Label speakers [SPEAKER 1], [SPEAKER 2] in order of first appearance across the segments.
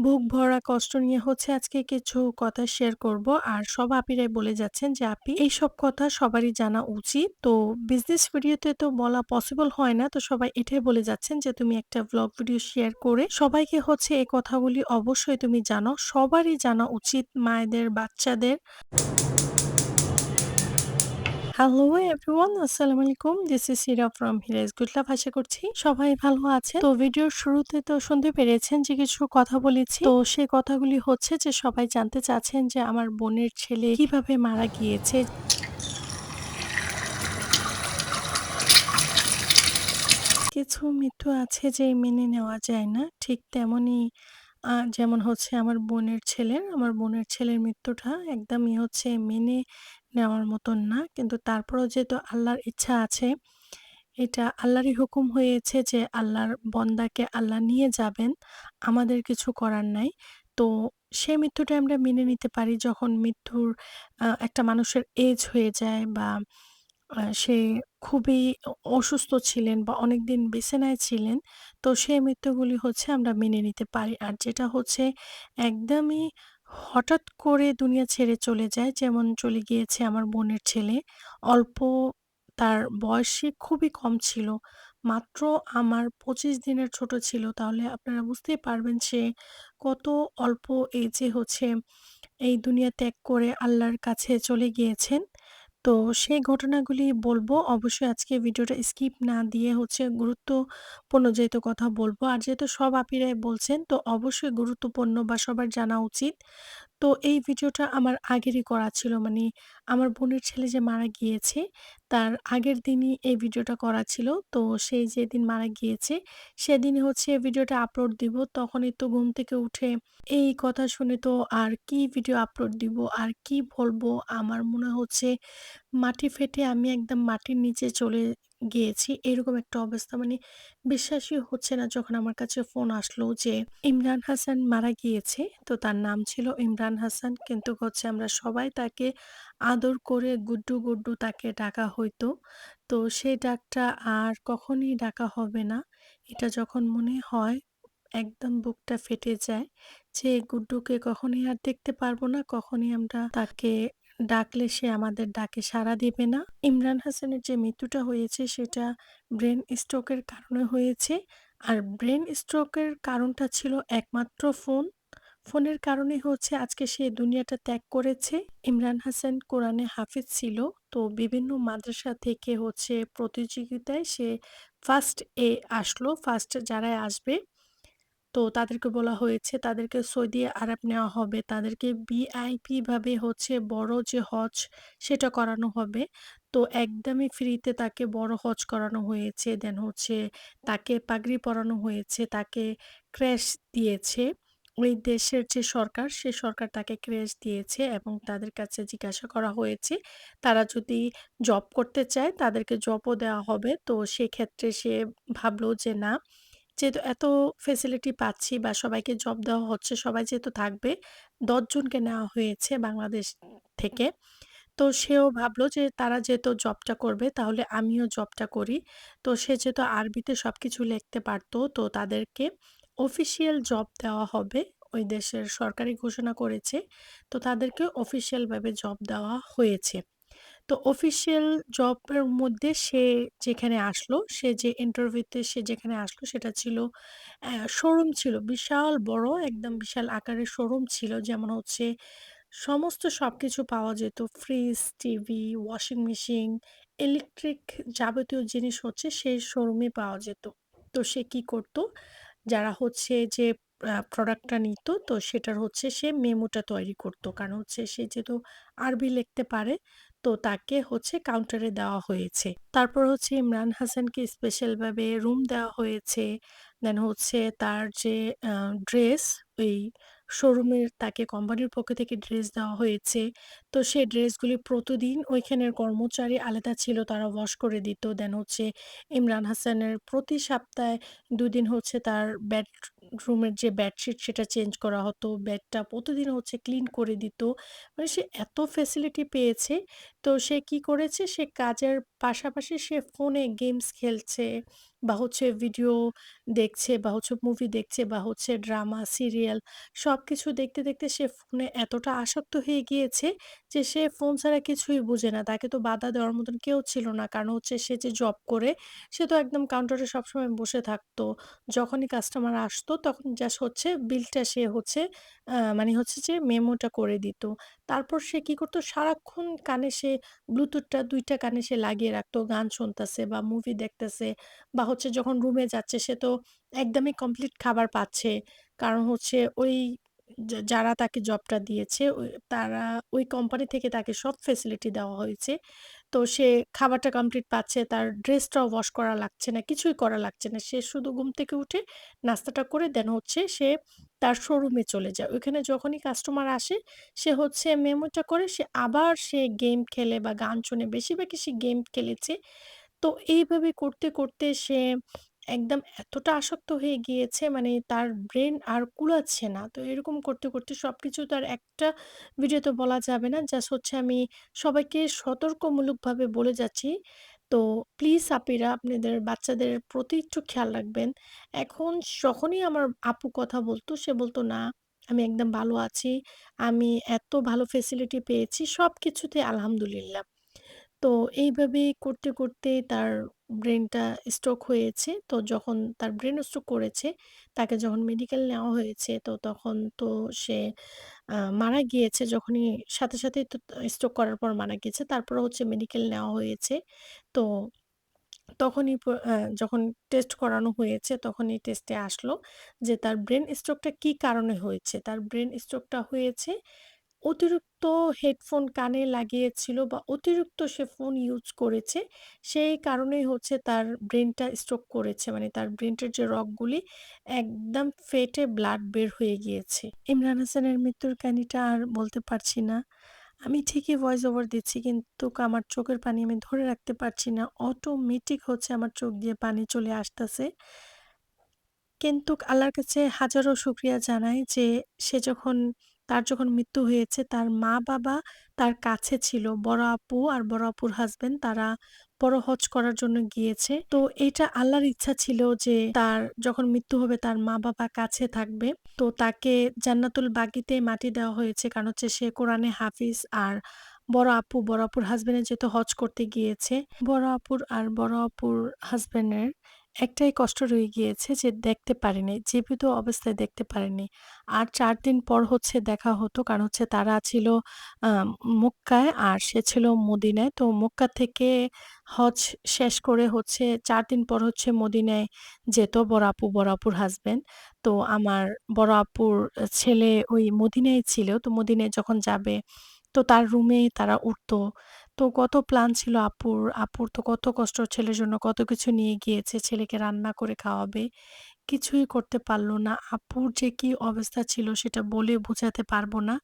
[SPEAKER 1] বুক ভরা কষ্ট নিয়ে হচ্ছে আজকে কিছু কথা শেয়ার করব। আর সব আপিরাই বলে যাচ্ছেন যে, "আপি এইসব কথা সবারই জানা উচিত।" তো বিজনেস ভিডিওতে তো বলা পসিবল হয় না। তো সবাই এটাই বলে যাচ্ছেন যে, "তুমি একটা ব্লগ ভিডিও শেয়ার করে সবাইকে হচ্ছে এই কথাগুলি অবশ্যই তুমি জানো সবারই জানা উচিত মায়েদের, বাচ্চাদের।" হ্যালো এভরিওয়ান আসসালামু আলাইকুম। দিস ইজ সিরা ফ্রম হিরাজ গুড লাভ আশা করছি সবাই ভালো আছেন। তো ভিডিওর শুরুতে তো শুনতে পেরেছেন যে কিছু কথা বলেছি। তো সেই কথাগুলি হচ্ছে যে সবাই জানতে চাচ্ছেন যে আমার বোনের ছেলে কীভাবে মারা গিয়েছে। কিছু মৃত্যু আছে যে মেনে নেওয়া যায় না। ঠিক তেমনই যেমন হচ্ছে আমার বোনের ছেলের, আমার বোনের ছেলের মৃত্যুটা একদমই হচ্ছে মেনে নেওয়ার মতন না। কিন্তু তারপরেও যেহেতু আল্লাহর ইচ্ছা আছে, এটা আল্লাহরই হুকুম হয়েছে যে আল্লাহর বন্দাকে আল্লাহ নিয়ে যাবেন। আমাদের কিছু করার নাই। তো সেই মৃত্যুটা আমরা মেনে নিতে পারি যখন মৃত্যুর একটা মানুষের এজ হয়ে যায় বা সে খুবই অসুস্থ ছিলেন বা অনেকদিন বিছানায় ছিলেন। তো সেই মৃত্যুগুলি হচ্ছে আমরা মেনে নিতে পারি। আর যেটা হচ্ছে একদমই হঠাৎ করে দুনিয়া ছেড়ে চলে যায়, যেমন চলে গিয়েছে আমার বোনের ছেলে। অল্প তার বয়সী খুবই কম ছিল। মাত্র আমার ২৫ দিনের ছোট ছিল। তাহলে আপনারা বুঝতেই পারবেন সে কত অল্প এজে হচ্ছে এই দুনিয়া ত্যাগ করে আল্লাহর কাছে চলে গিয়েছেন। তো সেই ঘটনাগুলি বলব। অবশ্যই আজকে ভিডিওটা স্কিপ না দিয়ে হচ্ছে গুরুত্বপূর্ণ যেহেতু কথা বলব। আর যেহেতু সব আপিরাই বলছেন, তো অবশ্যই গুরুত্বপূর্ণ বা সবার জানা উচিত। তো এই ভিডিওটা আমার আগেরই করা ছিল। মানে আমার বোনের ছেলে যে মারা গিয়েছে, তার আগের দিনই এই ভিডিওটা করা ছিল। তো সে যেদিন মারা গিয়েছে, সেদিন হচ্ছে ভিডিওটা আপলোড দিব। তখনই তো ঘুম থেকে উঠে এই কথা শুনে তো আর কি ভিডিও আপলোড দিব, আর কি বলব? আমার মনে হচ্ছে মাটি ফেটে আমি একদম মাটির নিচে চলে গিয়েছি। এরকম একটা অবস্থা মানে বিশ্বাসই হচ্ছে না যখন আমার কাছে ফোন আসলো যে ইমরান হাসান মারা গিয়েছে। তো তার নাম ছিল ইমরান হাসান। কিন্তু হচ্ছে আমরা সবাই তাকে আদর করে গুড্ডু, গুড্ডু তাকে ডাকা হইতো। তো সেই ডাকটা আর কখনই ডাকা হবে না। এটা যখন মনে হয় একদম বুকটা ফেটে যায় যে গুড্ডুকে কখনই আর দেখতে পারব না। কখনই আমরা তাকে ডাকলে সে আমাদের ডাকে সাড়া দেবে না। ইমরান হাসানের যে মৃত্যুটা হয়েছে সেটা ব্রেন স্ট্রোকের কারণে হয়েছে। আর ব্রেন স্ট্রোকের কারণটা ছিল একমাত্র ফোন। ফোনের কারণে হচ্ছে আজকে সে দুনিয়াটা ত্যাগ করেছে। ইমরান হাসান কোরআনে হাফিজ ছিল। তো বিভিন্ন মাদ্রাসা থেকে হচ্ছে প্রতিযোগিতায় সে ফার্স্ট এ আসলো। ফার্স্ট যারাই আসবে তো তাদেরকে বলা হয়েছে তাদেরকে সৌদি আরব নেওয়া হবে। তাদেরকে ভিআইপি ভাবে হচ্ছে বড় যে হজ সেটা করানো হবে। তো একদমই ফ্রিতে তাকে বড় হজ করানো হয়েছে। দেন হচ্ছে তাকে পাগড়ি পরানো হয়েছে, তাকে ক্র্যাশ দিয়েছে। ওই দেশের যে সরকার, সে সরকার তাকে ক্রেশ দিয়েছে এবং তাদের কাছে জিজ্ঞাসা করা হয়েছে তারা যদি জব করতে চায় তাদেরকে জবও দেওয়া হবে। তো সেক্ষেত্রে সে ভাবলো যে না যেহেতু এত ফেসিলিটি পাচ্ছি বা সবাইকে জব দেওয়া হচ্ছে, সবাই যেহেতু থাকবে, ১০ জনকে নেওয়া হয়েছে বাংলাদেশ থেকে। তো সেও ভাবলো যে তারা যেহেতু জবটা করবে তাহলে আমিও জবটা করি। তো সে যেহেতু আরবিতে সব কিছু লিখতে পারতো তো তাদেরকে অফিসিয়াল জব দেওয়া হবে। ওই দেশের সরকারি ঘোষণা করেছে। তো তাদেরকে অফিসিয়ালভাবে জব দেওয়া হয়েছে। তো অফিসিয়াল জবের মধ্যে সে যেখানে আসলো, সে যে ইন্টারভিউতে সে যেখানে আসলো সেটা ছিল শোরুম ছিল। বিশাল বড় একদম বিশাল আকারের শোরুম ছিল। যেমন হচ্ছে সমস্ত সবকিছু পাওয়া যেত। Fridge, TV, washing machine, electric যাবতীয় জিনিস হচ্ছে সেই শোরুমে পাওয়া যেত। তো সে কি করত? যারা হচ্ছে যে প্রোডাক্টটা নিত তো সেটার হচ্ছে সে মেমোটা তৈরি করত। কারণ হচ্ছে সে যেহেতু আরবি লিখতে পারে তো তাকে হচ্ছে কাউন্টারে দেওয়া হয়েছে। তারপর হচ্ছে ইমরান হাসানকে স্পেশালভাবে রুম দেওয়া হয়েছে। দেন হচ্ছে তার যে ড্রেস ওই শোরুমের তাকে কোম্পানির পক্ষ থেকে ড্রেস দেওয়া হয়েছে। তো সেই ড্রেসগুলি প্রতিদিন ওইখানের কর্মচারী আলাদা ছিল তারা ওয়াশ করে দিত। দেন হচ্ছে ইমরান হাসানের প্রতি সপ্তাহে ২ দিন হচ্ছে তার বেডরুমের যে বেডশিট সেটা চেঞ্জ করা হতো। বেডটা প্রতিদিন হচ্ছে ক্লিন করে দিত। মানে সে এত ফ্যাসিলিটি পেয়েছে। তো সে কি করেছে সে কাজের পাশাপাশি সে ফোনে গেমস খেলছে বা হচ্ছে ভিডিও দেখছে বা হচ্ছে মুভি দেখছে বা হচ্ছে ড্রামা, সিরিয়াল সব কিছু দেখতে, দেখতে সে ফোনে এতটা আসক্ত হয়ে গিয়েছে যে সে ফোন ছাড়া কিছুই বুঝে না। তাকে তো বাধা দেওয়ার মতন কেউ ছিল না। কারণ হচ্ছে সে যে জব করে, সে তো একদম কাউন্টারে সবসময় বসে থাকতো। যখনই কাস্টমার আসতো, তখন জাস্ট হচ্ছে বিলটা সে হচ্ছে মানে হচ্ছে যে মেমোটা করে দিত। তারপর সে কি করতো সারাক্ষণ কানে সে ব্লুটুথটা, দুইটা কানে সে লাগিয়ে রাখতো। গান শুনতেছে বা মুভি দেখতেছে বা হচ্ছে যখন রুমে যাচ্ছে, সে তো একদমই কমপ্লিট খাবার পাচ্ছে। কারণ হচ্ছে ওই যারা তাকে জবটা দিয়েছে ওই তারা ওই কোম্পানি থেকে তাকে সব ফেসিলিটি দেওয়া হয়েছে। তো সে খাবারটা কমপ্লিট পাচ্ছে, তার ড্রেসটাও ওয়াশ করা লাগছে না, কিছুই করা লাগছে না। সে শুধু ঘুম থেকে উঠে নাস্তাটা করে দেন হচ্ছে সে তার শোরুমে চলে যায়। ওইখানে যখনই কাস্টমার আসে সে হচ্ছে মেমোটা করে সে আবার সে গেম খেলে বা গান শুনে বেশিরভাগই সে গেম খেলেছে। তো এইভাবে করতে, করতে সে একদম এতটা আসক্ত হয়ে গিয়েছে মানে তার ব্রেন আর কুলাচ্ছে না। তো এরকম করতে, করতে সবকিছু তো আর একটা ভিডিও তো বলা যাবে না। জাস্ট হচ্ছে আমি সবাইকে সতর্কমূলকভাবে বলে যাচ্ছি। তো প্লিজ আপিরা আপনাদের বাচ্চাদের প্রতি একটু খেয়াল রাখবেন। এখন যখনই আমার আপু কথা বলতো সে বলতো, "না, আমি একদম ভালো আছি। আমি এত ভালো ফেসিলিটি পেয়েছি সব সবকিছুতে আলহামদুলিল্লাহ।" তো এইভাবেই করতে, করতে তার ব্রেইনটা স্ট্রোক হয়েছে। তো যখন তার ব্রেন স্ট্রোক করেছে, তাকে যখন মেডিকেল নেওয়া হয়েছে তো তখন তো সে মারা গিয়েছে যখনই সাথে, সাথেই তো স্ট্রোক করার পর মারা গিয়েছে। তারপর হচ্ছে মেডিকেল নেওয়া হয়েছে। তো তখনই যখন টেস্ট করানো হয়েছে তখনই টেস্টে আসলো যে তার ব্রেন স্ট্রোকটা কি কারণে হয়েছে। তার ব্রেন স্ট্রোকটা হয়েছে অতিরিক্ত হেডফোন কানে লাগিয়েছিল বা অতিরিক্ত সে ফোন ইউজ করেছে। সেই কারণেই হচ্ছে তার ব্রেইনটা স্ট্রোক করেছে। মানে তার ব্রেনটার যে রগগুলি একদম ফেটে ব্লাড বের হয়ে গিয়েছে। ইমরান হাসানের মৃত্যুর কাহিনীটা আর বলতে পারছি না। আমি ঠিকই ভয়েস ওভার দিচ্ছি কিন্তু আমার চোখের পানি আমি ধরে রাখতে পারছি না। অটোমেটিক হচ্ছে আমার চোখ দিয়ে পানি চলে আসতেছে। কিন্তু আল্লাহর কাছে হাজারো শুক্রিয়া জানাই যে সে যখন তার যখন মৃত্যু হয়েছে তার মা-বাবা তার কাছে ছিল। বড় আপু আর বড় আপুর হাসব্যান্ড তারা বড় হজ করার জন্য গিয়েছে। তো এটা আল্লাহর ইচ্ছা ছিল যে তার যখন মৃত্যু হবে তার মা-বাবা কাছে থাকবে। তো তাকে জান্নাতুল বাকিতে মাটি দেওয়া হয়েছে। কারণ হচ্ছে সে কোরআনে হাফিজ আর বড় আপু, বড় আপুর হাসব্যান্ডের যেহেতু হজ করতে গিয়েছে। বড় আপুর আর বড় আপুর হাসব্যান্ডের একটাই কষ্ট রয়ে গিয়েছে যে দেখতে পারেনি। জীবিত অবস্থায় দেখতে পারেনি। আর ৪ দিন পর হচ্ছে দেখা হতো। কারণ হচ্ছে তারা ছিল মক্কায় আর সে ছিল মদিনায়। তো মক্কা থেকে হজ শেষ করে হচ্ছে ৪ দিন পর হচ্ছে মদিনায় যেত বড় আপু, বড় আপুর হাসব্যান্ড। তো আমার বড় আপুর ছেলে ওই মদিনায় ছিল। তো মদিনায় যখন যাবে তো তার রুমেই তারা উঠতো। তো কত প্ল্যান ছিল আপুর। আপুর তো কত কষ্ট ছেলের জন্য কত কিছু নিয়ে গিয়েছে। ছেলেকে রান্না করে খাওয়াবে। কিছুই করতে পারল না। আপুর যে কি অবস্থা ছিল সেটা বলে বোঝাতে পারব না।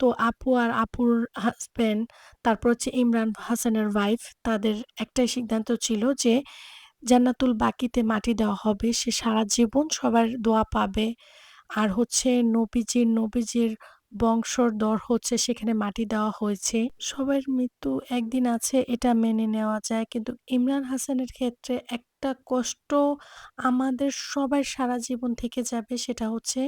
[SPEAKER 1] তো আপু আর আপুর হাসব্যান্ড তারপর হচ্ছে ইমরান হাসানের ওয়াইফ তাদের একটাই সিদ্ধান্ত ছিল যে জান্নাতুল বাকিতে মাটি দেওয়া হবে। সে সারা জীবন সবার দোয়া পাবে। আর হচ্ছে নবীজির, নবীজির বংশধর হচ্ছে সেখানে মাটি দেওয়া হয়েছে। সবার মৃত্যু একদিন আছে এটা মেনে নেওয়া যায়। কিন্তু ইমরান হাসানের ক্ষেত্রে একটা কষ্ট আমাদের সবার সারা জীবন থেকে যাবে সেটা হচ্ছে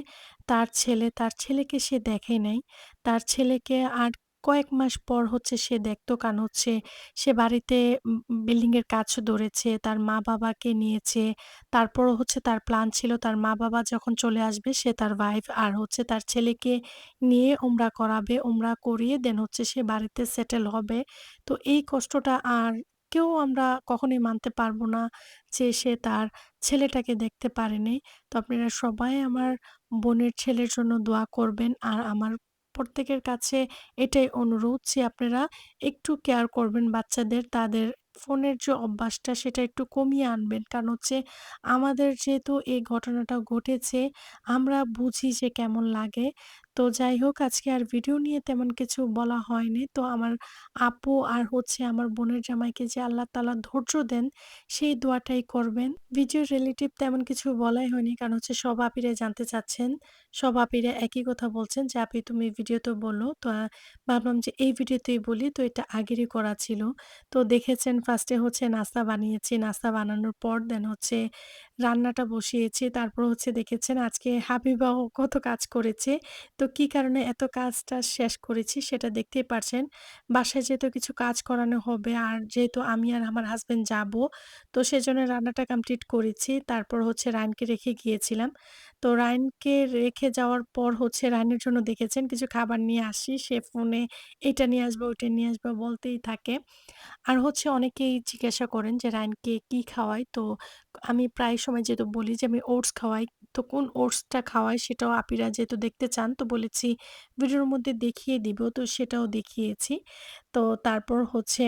[SPEAKER 1] তার ছেলে, তার ছেলেকে সে দেখে নাই। তার ছেলেকে আর কয়েক মাস পর হচ্ছে সে দেখতো কারণ হচ্ছে সে বাড়িতে উম বিল্ডিং এর কাজ ধরেছে, তার মা-বাবাকে নিয়েছে। তারপরও হচ্ছে তার প্ল্যান ছিল তার মা-বাবা যখন চলে আসবে সে তার ওয়াইফ আর হচ্ছে তার ছেলেকে নিয়ে ওমরা করাবে। ওমরা করিয়ে দেন হচ্ছে সে বাড়িতে সেটেল হবে। তো এই কষ্টটা আর কেউ আমরা কখনোই মানতে পারব না যে সে তার ছেলেটাকে দেখতে পারেনি। তো আপনারা সবাই আমার বোনের ছেলের জন্য দোয়া করবেন। আর আমার প্রত্যেকের কাছে এটাই অনুরোধ যে আপনারা একটু কেয়ার করবেন বাচ্চাদের। তাদের ফোনের যে অভ্যাসটা সেটা একটু কমিয়ে আনবেন। কারণ হচ্ছে আমাদের যেহেতু এই ঘটনাটা ঘটেছে, আমরা বুঝি যে কেমন লাগে। তো যাই হোক আজকে আর ভিডিও নিয়ে তেমন কিছু বলা হয়নি। তো আমার আপু আর হচ্ছে আমার বোনের জামাইকে যে আল্লাহ তাআলা ধৈর্য দেন সেই দোয়াটাই করবেন। ভিডিও রিলেটিভ তেমন কিছু বলাই হয়নি। কারণ হচ্ছে সব আপিরাই জানতে চাচ্ছেন। সব আপিরা একই কথা বলছেন যে, "আপি তুমি ভিডিওতে বলো।" তো ভাবলাম যে এই ভিডিওতেই বলি। তো এটা আগেরই করা ছিল। তো দেখেছেন ফার্স্টে হচ্ছে নাস্তা বানিয়েছি। নাস্তা বানানোর পর দেন হচ্ছে রান্নাটা বসিয়েছি। তারপর হচ্ছে দেখেছেন আজকে হাবিবাও কত কাজ করেছে। তো কি কারণে এত কাজটা শেষ করেছি সেটা দেখতেই পারছেন। বাসায় যেহেতু কিছু কাজ করানো হবে আর যেহেতু আমি আর আমার হাজব্যান্ড যাব, তো সেজন্য রান্নাটা কমপ্লিট করেছি। তারপর হচ্ছে রায়নকে রেখে গিয়েছিলাম। তো রায়নকে রেখে যাওয়ার পর হচ্ছে রায়নের জন্য দেখেছেন কিছু খাবার নিয়ে আসি। সে ফোনে এটা নিয়ে আসব, ওইটা নিয়ে আসব বলতেই থাকে। আর হচ্ছে অনেকেই জিজ্ঞাসা করেন যে রায়নকে কি খাওয়াই? তো আমি প্রায় সময় যেহেতু বলি যে আমি ওটস খাওয়াই। তো কোন ওটসটা খাওয়ায় সেটাও আপিরা যেহেতু দেখতে চান, তো বলেছি ভিডিওর মধ্যে দেখিয়ে দিব। তো সেটাও দেখিয়েছি। তো তারপর হচ্ছে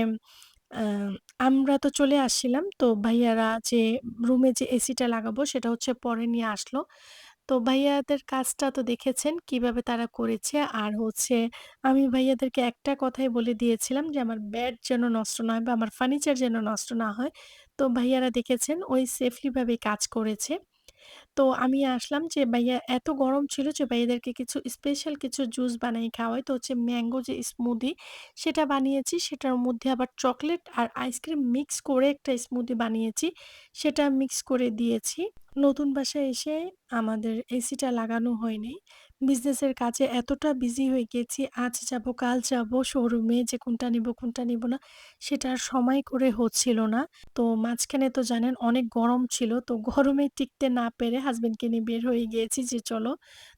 [SPEAKER 1] আমরা তো চলে আসছিলাম। তো ভাইয়ারা যে রুমে যে এসিটা লাগাবো সেটা হচ্ছে পরে নিয়ে আসলো। তো ভাইয়াদের কাজটা তো দেখেছেন কীভাবে তারা করেছে। আর হচ্ছে আমি ভাইয়াদেরকে একটা কথাই বলে দিয়েছিলাম যে আমার বেড যেন নষ্ট না হয় বা আমার ফার্নিচার যেন নষ্ট না হয়। তো ভাইয়ারা দেখেছেন ওই সেফলি ভাবেই কাজ করেছে। তো আমি আসলাম যে, ভাইয়া, এত গরম ছিল যে, ভাইয়াদেরকে কিছু স্পেশাল কিছু জুস বানিয়ে খাওয়াই। তো হচ্ছে ম্যাঙ্গো যে স্মুদি সেটা বানিয়েছি। সেটার মধ্যে আবার চকলেট আর আইসক্রিম মিক্স করে একটা স্মুদি বানিয়েছি। সেটা মিক্স করে দিয়েছি। নতুন বাসায় এসে আমাদের এসিটা লাগানো হয়নি। বিজনেসের কাজে এতটা বিজি হয়ে গিয়েছি। আজ যাব, কাল যাব শোরুমে যে কোনটা নিব কোনটা নিবো না সেটা সময় করে হচ্ছিল না। তো মাঝখানে তো জানেন অনেক গরম ছিল। তো গরমে টিকতে না পেরে হাসব্যান্ডকে নিয়ে বের হয়ে গিয়েছি যে চলো।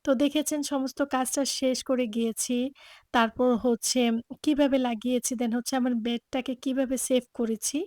[SPEAKER 1] তো দেখেছেন সমস্ত কাজটা শেষ করে গিয়েছি। তারপর হচ্ছে কীভাবে লাগিয়েছি, দেন হচ্ছে আমার বেডটাকে কীভাবে সেভ করেছি।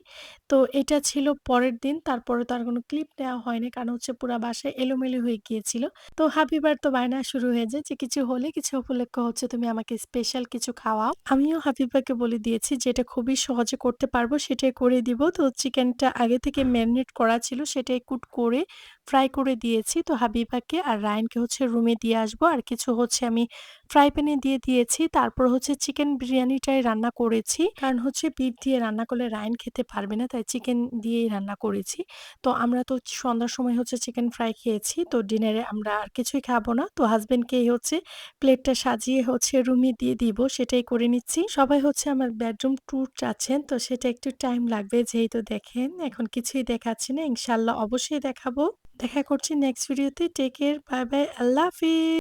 [SPEAKER 1] তো এটা ছিল পরের দিন। তারপরে তো আর কোনো ক্লিপ নেওয়া হয়নি। কারণ হচ্ছে পুরা বাসায় এলোমেলো হয়ে গিয়েছিল। তো হাবিবার তো বায়না শুরু হয়ে যে কিছু হলে কিছু উপলক্ষ্য হচ্ছে তুমি আমাকে স্পেশাল কিছু খাওয়াও। আমিও হাফিফাকে বলে দিয়েছি যে, এটা খুবই সহজে করতে পারব, সেটাই করে দিব। তো চিকেনটা আগে থেকে ম্যারিনেট করা ছিল, সেটাই কুট করে ফ্রাই করে দিয়েছি। তো হাবিবাকে আর রায়নকে হচ্ছে রুমে দিয়ে আসব। আর কিছু হচ্ছে আমি ফ্রাই প্যানে দিয়ে দিয়েছি। তারপর হচ্ছে চিকেন বিরিয়ানিটাই রান্না করেছি। কারণ হচ্ছে বিফ দিয়ে রান্না করলে রায়ন খেতে পারবে না। তাই চিকেন দিয়েই রান্না করেছি। তো আমরা তো সন্ধ্যার সময় হচ্ছে চিকেন ফ্রাই খেয়েছি। তো ডিনারে আমরা আর কিছুই খাব না। তো হাসব্যান্ডকেই হচ্ছে প্লেটটা সাজিয়ে হচ্ছে রুমে দিয়ে দিব সেটাই করে নিচ্ছি। সবাই হচ্ছে আমার বেডরুম ট্যুর চাচ্ছেন। তো সেটা একটু টাইম লাগবে যেহেতু দেখেন, এখন কিছুই দেখাচ্ছি না। ইনশাল্লাহ অবশ্যই দেখাবো। দেখা করছি নেক্সট ভিডিওতে। Take care, bye, bye. আল্লাহ হাফিজ।